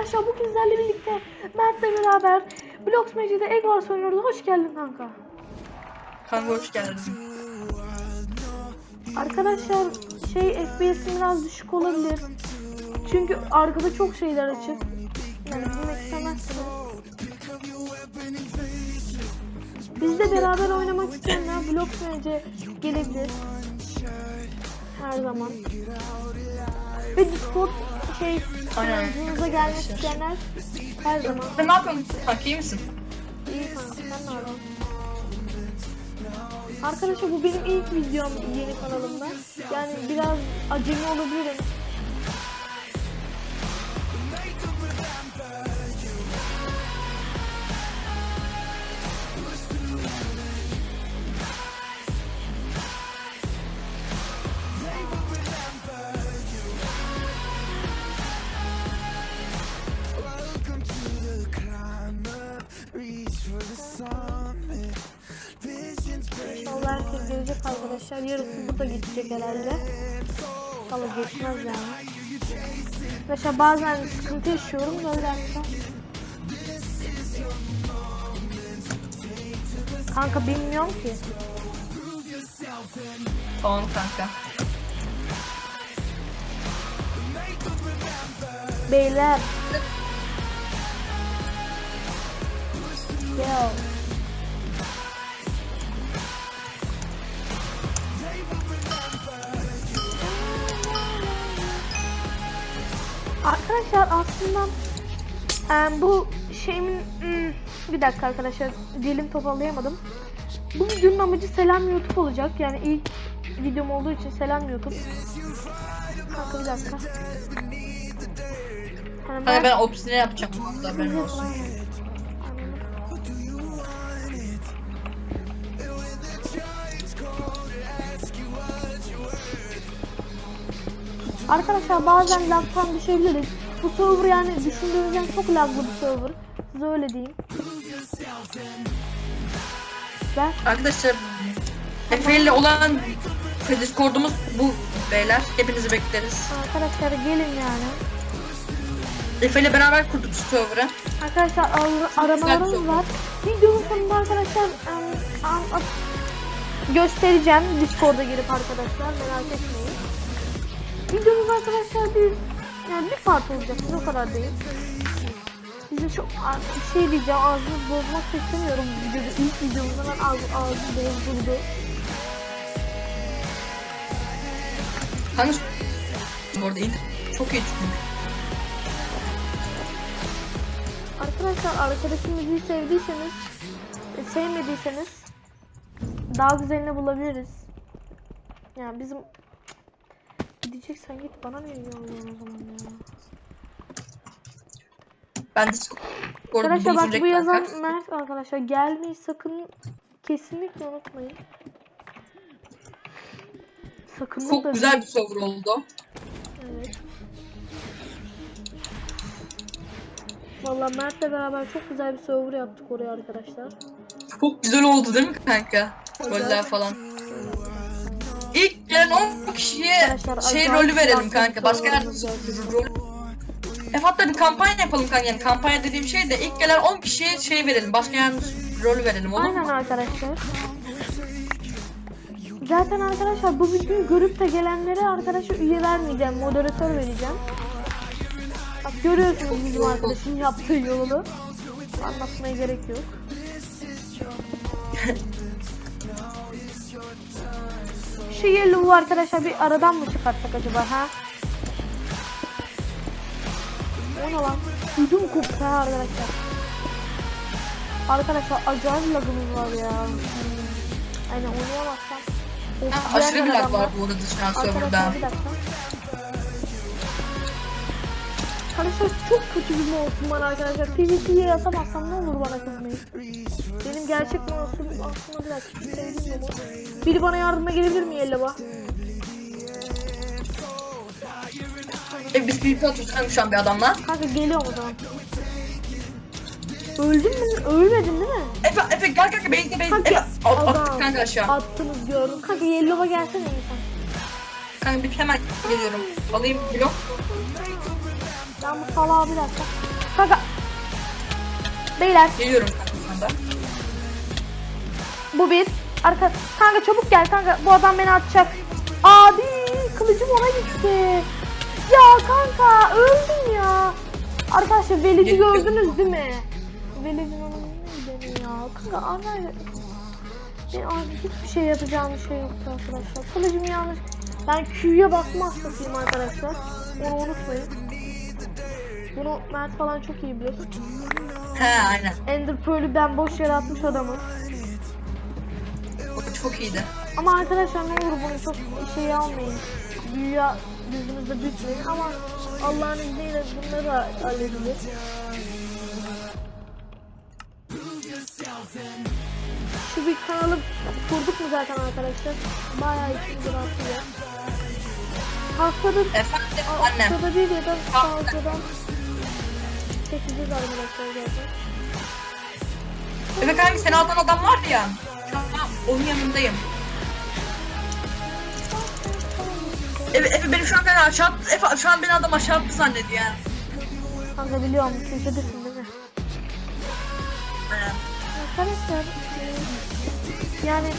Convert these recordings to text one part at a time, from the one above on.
arkadaşlar bugün sizlerle birlikte Mert'le beraber Blox Magic'de Wars oynuyoruz. Hoş geldin kanka. Kanka hoş geldin. Arkadaşlar şey FPS'im biraz düşük olabilir. Çünkü arkada çok şeyler açık. Yani bilmek istemezsiniz. Bizle beraber oynamak isteyenler Blox Magic'e gelebilir. Her zaman. Ve Discord şey Aynen. sunucunuza gelmek isteyenler her zaman. Sen ne yapıyorsun? Kanka iyi misin? İyi kanka sen ne yapıyorsun? Arkadaşlar bu benim ilk videom yeni kanalımda. Yani biraz acemi olabilirim. Arkadaşlar. Yarısı burada geçecek herhalde. İnşallah geçmez yani. Arkadaşlar bazen sıkıntı yaşıyorum da öyle arkadaşlar. Kanka bilmiyorum ki. Tamam kanka. Beyler. Yo. Arkadaşlar aslında em, bu şeyimin hmm, bir dakika arkadaşlar dilim toparlayamadım. Bu videonun amacı selam YouTube olacak. Yani ilk videom olduğu için selam YouTube. Kanka bir dakika. Hani Kanka ben obsine yapacağım olsun. Arkadaşlar bazen lag'tan düşebiliriz. Bu server yani düşündüğünüzden çok laglı bir server. Size öyle diyeyim. Ver. Arkadaşlar Efe ile olan Discord'umuz bu beyler. Hepinizi bekleriz. Arkadaşlar gelin yani. Efe ile beraber kurduk server'ı. Arkadaşlar ar- aramalarımız var. Videonun sonunda arkadaşlar em, am- am- göstereceğim Discord'a girip arkadaşlar merak etmeyin. Videomuz arkadaşlar bir yani bir part olacak o kadar değil. Bize çok bir şey diyeceğim ağzını bozmak istemiyorum bu videoda ilk videomuzda ben ağzı, ağzı bozuldu. Kanka bu arada çok iyi çünkü. Arkadaşlar arkadaşım müziği sevdiyseniz e, sevmediyseniz daha güzelini bulabiliriz. Yani bizim gideceksen git bana ne yolluyorsun o zaman ya. Ben Discord'u Arkadaşlar bak bu yazan kanka. Mert arkadaşlar gelmeyi sakın kesinlikle unutmayın. Sakın Çok güzel bir server oldu. Evet. Vallahi Mert'le beraber çok güzel bir server yaptık oraya arkadaşlar. Çok güzel oldu değil mi kanka? Roller falan. Gelen 10 kişiye Arkadaşlar, şey acayip rolü verelim kanka. Başka her server'ımız rol. E hatta bir kampanya yapalım kanka. Yani kampanya dediğim şey de ilk gelen 10 kişiye şey verelim. Başka yer rolü verelim olur Aynen mu? arkadaşlar. Zaten arkadaşlar bu videoyu görüp de gelenlere arkadaşa üye vermeyeceğim, moderatör vereceğim. Bak görüyorsunuz bizim arkadaşın yaptığı yolu. Anlatmaya gerek yok. Şu yellow arkadaşlar bir aradan mı çıkartsak acaba ha? O ne lan? Ödüm koptu ha arkadaşlar. Arkadaşlar acayip lagımız var ya. Aynen oynayamazsam. Aşırı bir lag var bu arada şu an serverda. Arkadaşlar çok kötü bir mouse'um var arkadaşlar. PvP'ye yatamazsam ne olur bana kızmayın. Benim gerçek mouse'um aslında biraz sevdiğim bir mouse. Biri bana yardıma gelebilir mi Yellova? E biz bir atıyoruz şu an bir adamla. Kanka geliyorum o zaman. Öldün mü? Ölmedin değil mi? Efe, Efe gel kanka bekle bekle. Kanka, Efe attık kanka aşağı. Attınız gördüm. Kanka Yellova gelsene Kanka bir hemen geliyorum. Alayım blok. Ben bu salağı bir dakika. Kanka. Beyler Geliyorum kanka bu bir. Arka kanka çabuk gel kanka. Bu adam beni atacak. Abi kılıcım ona gitti. Ya kanka öldüm ya. Arkadaşlar Velid'i gördünüz değil mi? Velid'in onu beni ya. Kanka ana ben abi hiçbir şey yapacağım bir şey yoktu arkadaşlar. Kılıcım yanlış. Ben Q'ya basma hastasıyım arkadaşlar. Onu unutmayın. Bunu Mert falan çok iyi bilir. He aynen. Ender Pearl'ü ben boş yere atmış adamım. O çok iyiydi. Ama arkadaşlar ne olur bunu çok şey almayın. Dünya gözünüzde büyütmeyin ama Allah'ın izniyle bunları da halledilir. Şu bir kanalı kurduk mu zaten arkadaşlar? Bayağı içimizi rahatlıyor. Haftada, Efendim annem. haftada bir ya da fazladan çekeceğiz arkadaşlar zaten. Efe kanka seni atan adam vardı ya. Şu an onun yanındayım. Efe, Efe beni şu an kanka aşağı attı. Efe şu an beni adam aşağı attı zannediyor yani. Kanka biliyorum köşedesin değil mi? Arkadaşlar e, yani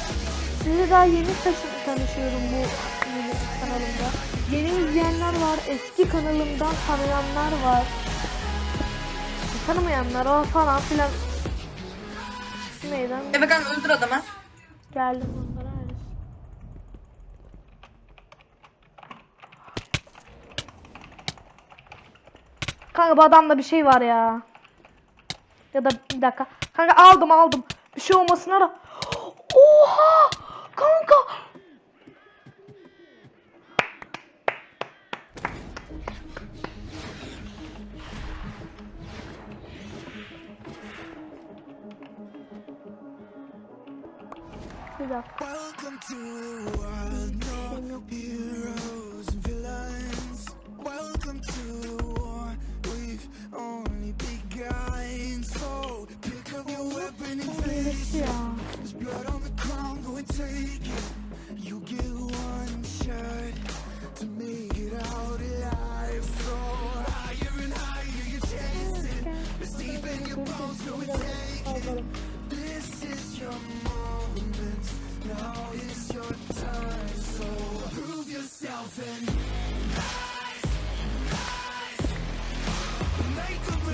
size daha yeni taşı- tanışıyorum bu yeni kanalımda. İzleyenler var, eski kanalımdan tanıyanlar var. Tanımayanlar o falan filan. Neyden Efe kanka öldür adamı. geldim onlara henüz. Kanka bu adamda bir şey var ya. Ya da bir dakika. Kanka aldım aldım. Bir şey olmasına da. Oha! Kanka! Bir dakika.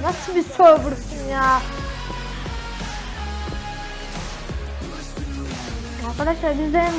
Nasıl bir serversın ya? Arkadaşlar bizlerin